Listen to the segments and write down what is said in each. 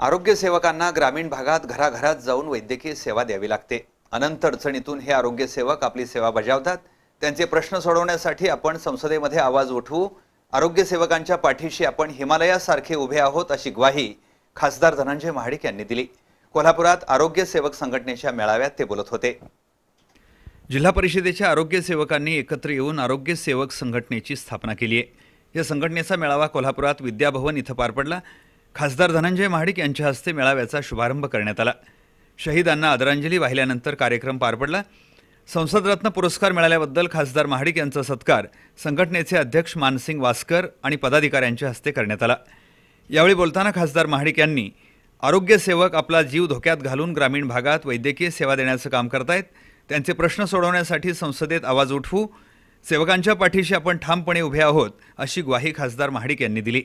आरोग्य सेवकांना ग्रामीण भागात घराघरात जाऊन वैद्यकीय सेवा द्यावी लागते. अनंत अडचणीतून हे आरोग्य सेवक आपली सेवा बजावतात. त्यांचे प्रश्न सोडवण्यासाठी आपण संसदेमध्ये आवाज उठवू. आरोग्य सेवकांच्या पाठीशी आपण हिमालयासारखे उभे आहोत अशी ग्वाही खासदार धनंजय महाडिक यांनी दिली. कोल्हापुरात आरोग्य सेवक संघटनेच्या मेळाव्यात ते बोलत होते. जिल्हा परिषदेच्या आरोग्य सेवकांनी एकत्र येऊन आरोग्य सेवक संघटनेची स्थापना केली आहे. या संघटनेचा मेळावा कोल्हापुरात विद्याभवन इथं पार पडला. खासदार धनंजय महाडिक यांच्या हस्ते मेळाव्याचा शुभारंभ करण्यात आला. शहीदांना आदरांजली वाहिल्यानंतर कार्यक्रम पार पडला. संसदरत्न पुरस्कार मिळाल्याबद्दल खासदार महाडिक यांचा सत्कार संघटनेचे अध्यक्ष मानसिंग वास्कर आणि पदाधिकाऱ्यांच्या हस्ते करण्यात आला. यावेळी बोलताना खासदार महाडिक यांनी आरोग्यसेवक आपला जीव धोक्यात घालून ग्रामीण भागात वैद्यकीय सेवा देण्याचं काम करतायत. त्यांचे प्रश्न सोडवण्यासाठी संसदेत आवाज उठवू. सेवकांच्या पाठीशी आपण ठामपणे उभे आहोत अशी ग्वाही खासदार महाडिक यांनी दिली.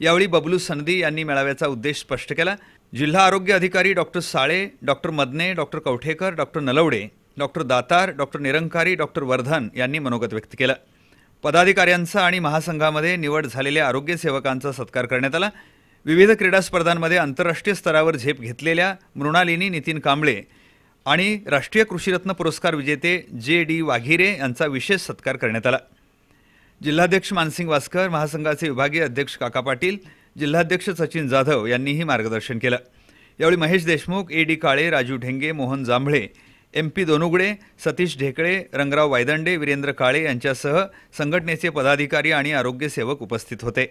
यावेळी बबलू सनदी यांनी मेळाव्याचा उद्देश स्पष्ट केला. जिल्हा आरोग्य अधिकारी doctor Sale doctor Madane doctor Kavathekar doctor Nalawade doctor Datar doctor Nirankari doctor Vardhan यांनी मनोगत व्यक्त केलं. पदाधिकाऱ्यांचा आणि महासंघामध्ये निवड झालेल्या आरोग्य सेवकांचा सत्कार करण्यात आला. विविध क्रीडा स्पर्धांमध्ये आंतरराष्ट्रीय स्तरावर झेप घेतलेल्या मृणालिनी नितीन कांबळे आणि राष्ट्रीय कृषीरत्न पुरस्कार विजेते जे डी वाघिरे यांचा विशेष सत्कार करण्यात आला. जिल्हाध्यक्ष मानसिंग वासकर महासंघाचे विभागीय अध्यक्ष काका पाटील जिल्हाध्यक्ष सचिन जाधव यांनीही मार्गदर्शन केलं. यावेळी Mahesh Deshmukh A D Kale Raju Dhenge Mohan Jambhale M P Donugade Satish Dhekale Rangrao Waydande Virendra Kale यांच्यासह संघटनेचे पदाधिकारी आणि आरोग्यसेवक उपस्थित होते.